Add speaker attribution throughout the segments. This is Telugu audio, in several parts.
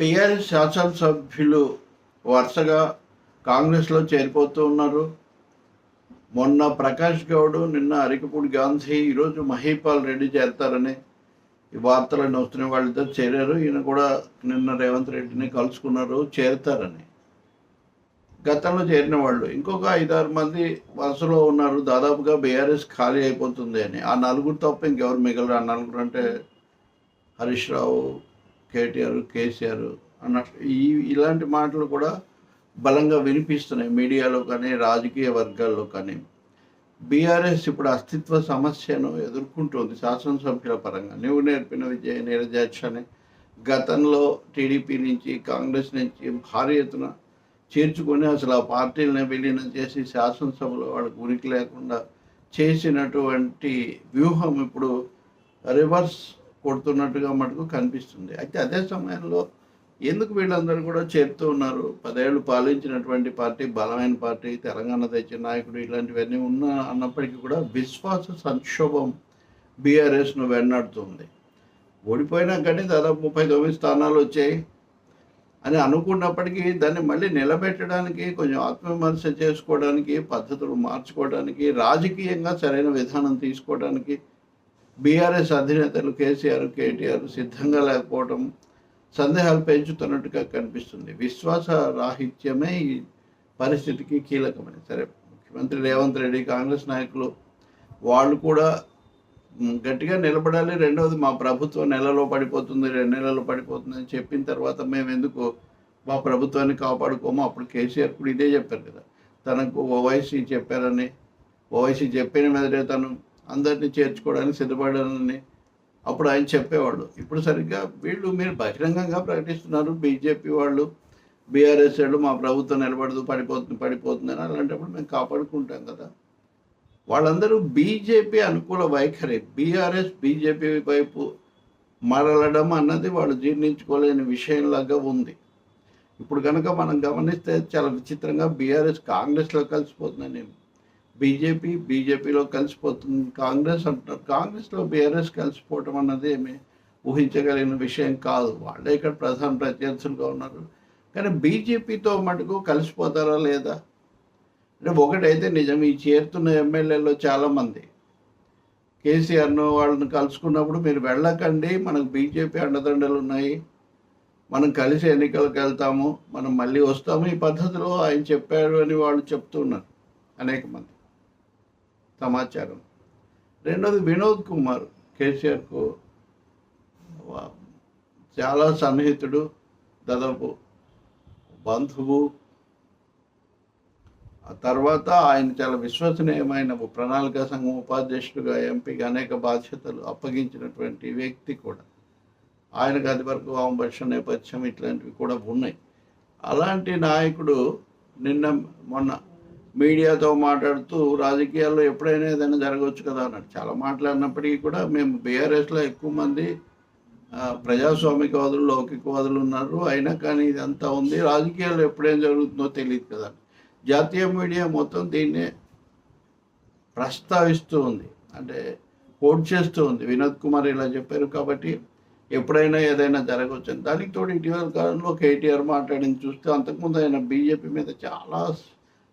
Speaker 1: పిఎల్ శాసనసభ్యులు వరుసగా కాంగ్రెస్లో చేరిపోతూ ఉన్నారు. మొన్న ప్రకాష్ గౌడ్ నిన్న అరికపూడి గాంధీ ఈరోజు మహీపాల్ రెడ్డి చేరతారని ఈ వార్తలను వస్తున్న వాళ్ళతో చేరారు. ఈయన కూడా నిన్న రేవంత్ రెడ్డిని కలుసుకున్నారు చేరుతారని. గతంలో చేరిన వాళ్ళు ఇంకొక ఐదారు మంది వరుసలో ఉన్నారు. దాదాపుగా బీఆర్ఎస్ ఖాళీ అయిపోతుంది అని. ఆ నలుగురు తప్ప ఇంకెవరు మిగలరు. ఆ నలుగురు అంటే హరీష్ రావు కేటీఆర్ కేసీఆర్ అన్న ఈ ఇలాంటి మాటలు కూడా బలంగా వినిపిస్తున్నాయి మీడియాలో కానీ రాజకీయ వర్గాల్లో కానీ. బీఆర్ఎస్ ఇప్పుడు అస్తిత్వ సమస్యను ఎదుర్కొంటుంది శాసనసభ్యుల పరంగా. నువ్వు నేర్పిన విజయ నీరజాక్ష అని గతంలో టీడీపీ నుంచి కాంగ్రెస్ నుంచి భారీ ఎత్తున చేర్చుకొని అసలు ఆ పార్టీలను విలీనం చేసి శాసనసభలో వాళ్ళకు ఉనికి లేకుండా చేసినటువంటి వ్యూహం ఇప్పుడు రివర్స్ కొడుతున్నట్టుగా మటుకు కనిపిస్తుంది. అయితే అదే సమయంలో ఎందుకు వీళ్ళందరూ కూడా చేరుతూ ఉన్నారు? పదేళ్ళు పాలించినటువంటి పార్టీ బలమైన పార్టీ తెలంగాణ తెచ్చిన నాయకుడు ఇలాంటివన్నీ ఉన్నా అన్నప్పటికీ కూడా విశ్వాస సంక్షోభం బీఆర్ఎస్ను వెన్నాడుతుంది. ఓడిపోయినా కానీ దాదాపు ముప్పై తొమ్మిది స్థానాలు వచ్చాయి అని అనుకున్నప్పటికీ దాన్ని మళ్ళీ నిలబెట్టడానికి కొంచెం ఆత్మవిమర్శ చేసుకోవడానికి పద్ధతులు మార్చుకోవడానికి రాజకీయంగా సరైన విధానం తీసుకోవడానికి బీఆర్ఎస్ అధినేతలు కేసీఆర్ కేటీఆర్ సిద్ధంగా లేకపోవడం సందేహాలు పెంచుతున్నట్టుగా కనిపిస్తుంది. విశ్వాస రాహిత్యమే ఈ పరిస్థితికి కీలకమని సరే ముఖ్యమంత్రి రేవంత్ రెడ్డి కాంగ్రెస్ నాయకులు వాళ్ళు కూడా గట్టిగా నిలబడాలి. రెండవది మా ప్రభుత్వం నెలలో పడిపోతుంది రెండు నెలల్లో పడిపోతుంది అని చెప్పిన తర్వాత మేము ఎందుకు మా ప్రభుత్వాన్ని కాపాడుకోము? అప్పుడు కేసీఆర్ కూడా ఇదే చెప్పారు కదా. తనకు ఓవైసీ చెప్పారని ఓవైసీ చెప్పిన మీదటే తను అందరినీ చేర్చుకోవడానికి సిద్ధపడాలని అప్పుడు ఆయన చెప్పేవాళ్ళు. ఇప్పుడు సరిగ్గా వీళ్ళు మీరు బహిరంగంగా ప్రకటిస్తున్నారు. బీజేపీ వాళ్ళు బీఆర్ఎస్ వాళ్ళు మా ప్రభుత్వం నిలబడదు పడిపోతుంది పడిపోతుందని అలాంటప్పుడు మేము కాపాడుకుంటాం కదా. వాళ్ళందరూ బీజేపీ అనుకూల వైఖరి బీఆర్ఎస్ బీజేపీ వైపు మరలడం అన్నది వాళ్ళు జీర్ణించుకోలేని విషయంలాగా ఉంది. ఇప్పుడు కనుక మనం గమనిస్తే చాలా విచిత్రంగా బీఆర్ఎస్ కాంగ్రెస్లో కలిసిపోతుందని బీజేపీ బీజేపీలో కలిసిపోతుంది. కాంగ్రెస్ అంటున్నారు కాంగ్రెస్లో బీఆర్ఎస్ కలిసిపోవటం అన్నది ఏమి ఊహించగలిగిన విషయం కాదు. వాళ్ళే ఇక్కడ ప్రధాన ప్రత్యర్థులుగా ఉన్నారు. కానీ బీజేపీతో మటుకు కలిసిపోతారా లేదా? అంటే ఒకటైతే నిజం ఈ చేరుతున్న ఎమ్మెల్యేలో చాలామంది. కేసీఆర్ను వాళ్ళని కలుసుకున్నప్పుడు మీరు వెళ్ళకండి మనకు బీజేపీ అండదండలు ఉన్నాయి. మనం కలిసి ఎన్నికలకు వెళ్తాము మనం మళ్ళీ వస్తాము. ఈ పద్ధతిలో ఆయన చెప్పాడు అని వాళ్ళు చెప్తున్నారు అనేక మంది. సమాచారం. రెండోది వినోద్ కుమార్ కేసీఆర్కు చాలా సన్నిహితుడు దాదాపు బంధువు. ఆ తర్వాత ఆయన చాలా విశ్వసనీయమైన ప్రణాళిక సంఘం ఉపాధ్యక్షుడిగా ఎంపీగా అనేక బాధ్యతలు అప్పగించినటువంటి వ్యక్తి కూడా. ఆయనకు అది వరకు వామపక్ష నేపథ్యం ఇట్లాంటివి కూడా ఉన్నాయి. అలాంటి నాయకుడు నిన్న మొన్న మీడియాతో మాట్లాడుతూ రాజకీయాల్లో ఎప్పుడైనా ఏదైనా జరగవచ్చు కదా అన్నాడు. చాలా మాట్లాడినప్పటికీ కూడా మేము బీఆర్ఎస్లో ఎక్కువ మంది ప్రజాస్వామికవాదులు లౌకికవాదులు ఉన్నారు. అయినా కానీ ఇదంతా ఉంది. రాజకీయాల్లో ఎప్పుడేం జరుగుతుందో తెలియదు కదా జాతీయ మీడియా మొత్తం దీన్నే ప్రస్తావిస్తూ ఉంది. అంటే కోట్ చేస్తూ ఉంది. వినోద్ కుమార్ ఇలా చెప్పారు కాబట్టి ఎప్పుడైనా ఏదైనా జరగవచ్చు దానికి తోడు ఇటీవల కాలంలో కేటీఆర్ మాట్లాడింది చూస్తే అంతకుముందు ఆయన బీజేపీ మీద చాలా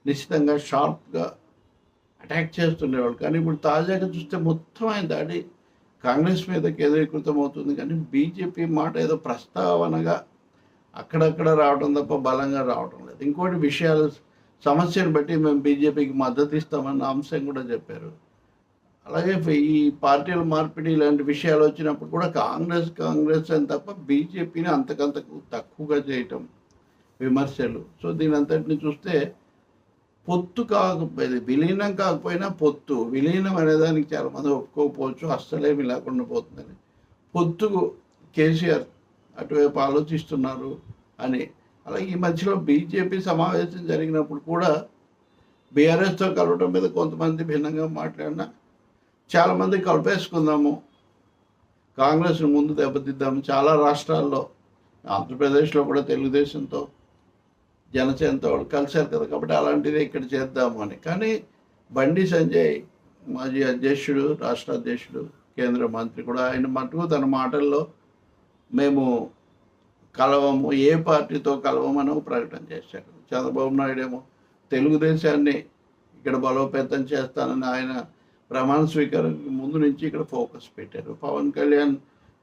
Speaker 1: నిశ్చితంగా షార్ప్గా అటాక్ చేస్తుండేవాళ్ళు. కానీ ఇప్పుడు తాజాగా చూస్తే మొత్తం ఆయన దాడి కాంగ్రెస్ మీద కేంద్రీకృతం అవుతుంది. కానీ బీజేపీ మాట ఏదో ప్రస్తావనగా అక్కడక్కడ రావడం తప్ప బలంగా రావడం లేదు. ఇంకోటి విషయాలు సమస్యను బట్టి మేము బీజేపీకి మద్దతు ఇస్తామన్న అంశం కూడా చెప్పారు. అలాగే ఈ పార్టీల మార్పిడి ఇలాంటి విషయాలు వచ్చినప్పుడు కూడా కాంగ్రెస్ కాంగ్రెస్ అని తప్ప బీజేపీని అంతకంతకు తక్కువగా చేయటం విమర్శలు. సో దీని అంతటిని చూస్తే పొత్తు కాకపోయింది. విలీనం కాకపోయినా పొత్తు. విలీనం అనేదానికి చాలామంది ఒప్పుకోకపోవచ్చు. అస్సలేమి లేకుండా పోతుందని. పొత్తుకు కేసీఆర్ అటువైపు ఆలోచిస్తున్నారు అని. అలాగే ఈ మధ్యలో బీజేపీ సమావేశం జరిగినప్పుడు కూడా బీఆర్ఎస్తో కలవటం మీద కొంతమంది భిన్నంగా మాట్లాడినా చాలామంది కలిపేసుకుందాము. కాంగ్రెస్ను ముందు దెబ్బతిద్దాము. చాలా రాష్ట్రాల్లో ఆంధ్రప్రదేశ్లో కూడా తెలుగుదేశంతో జనసేనతో వాళ్ళు కలిశారు కదా కాబట్టి అలాంటిదే ఇక్కడ చేద్దాము అని. కానీ బండి సంజయ్ మాజీ అధ్యక్షుడు రాష్ట్ర అధ్యక్షుడు కేంద్ర మంత్రి కూడా ఆయన మటుకు తన మాటల్లో మేము కలవము ఏ పార్టీతో కలవమని ప్రకటన చేశారు. చంద్రబాబు నాయుడు ఏమో తెలుగుదేశాన్ని ఇక్కడ బలోపేతం చేస్తానని ఆయన ప్రమాణ స్వీకారానికి ముందు నుంచి ఇక్కడ ఫోకస్ పెట్టారు. పవన్ కళ్యాణ్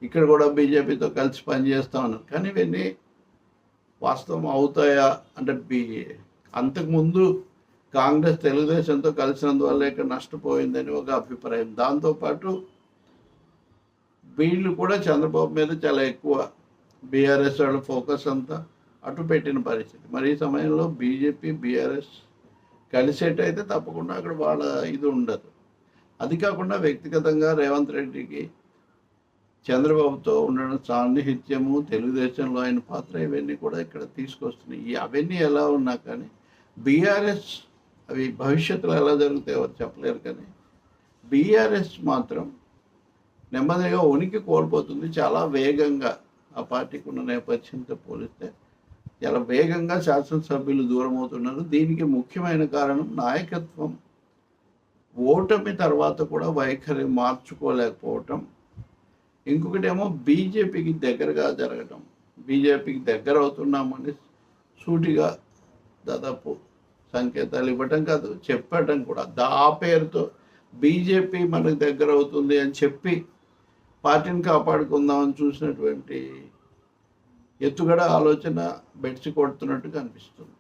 Speaker 1: ఇక్కడ కూడా బీజేపీతో కలిసి పనిచేస్తామన్నారు కానీ ఇవన్నీ వాస్తవం అవుతాయా? అంటే బి అంతకుముందు కాంగ్రెస్ తెలుగుదేశంతో కలిసినందువల్ల ఇక్కడ నష్టపోయిందని ఒక అభిప్రాయం. దాంతోపాటు వీళ్ళు కూడా చంద్రబాబు మీద చాలా ఎక్కువ బీఆర్ఎస్ వాళ్ళ ఫోకస్ అంతా అటు పెట్టిన పరిస్థితి. మరి ఈ సమయంలో బీజేపీ బీఆర్ఎస్ కలిసేటైతే తప్పకుండా అక్కడ వాళ్ళ ఇది ఉండదు. అది కాకుండా వ్యక్తిగతంగా రేవంత్ రెడ్డికి చంద్రబాబుతో ఉండడం సాన్నిహిత్యము తెలుగుదేశంలో ఆయన పాత్ర ఇవన్నీ కూడా ఇక్కడ తీసుకొస్తున్నాయి. ఈ అవన్నీ ఎలా ఉన్నా కానీ బీఆర్ఎస్ అవి భవిష్యత్తులో ఎలా జరుగుతాయో ఎవరు చెప్పలేరు కానీ బీఆర్ఎస్ మాత్రం నెమ్మదిగా ఉనికి కోల్పోతుంది. చాలా వేగంగా ఆ పార్టీకి ఉన్న నేపథ్యంతో పోలిస్తే చాలా వేగంగా శాసనసభ్యులు దూరం అవుతున్నారు. దీనికి ముఖ్యమైన కారణం నాయకత్వం. ఓటమి తర్వాత కూడా వైఖరి మార్చుకోలేకపోవటం. ఇంకొకటి ఏమో బీజేపీకి దగ్గరగా జరగటం. బీజేపీకి దగ్గర అవుతున్నామని సూటిగా దాదాపు సంకేతాలు ఇవ్వటం కాదు చెప్పటం కూడా. దా ఆ పేరుతో బీజేపీ మనకు దగ్గర అవుతుంది అని చెప్పి పార్టీని కాపాడుకుందామని చూసినటువంటి ఎత్తుగడ ఆలోచన బెడ్చి కొడుతున్నట్టుగా అనిపిస్తుంది.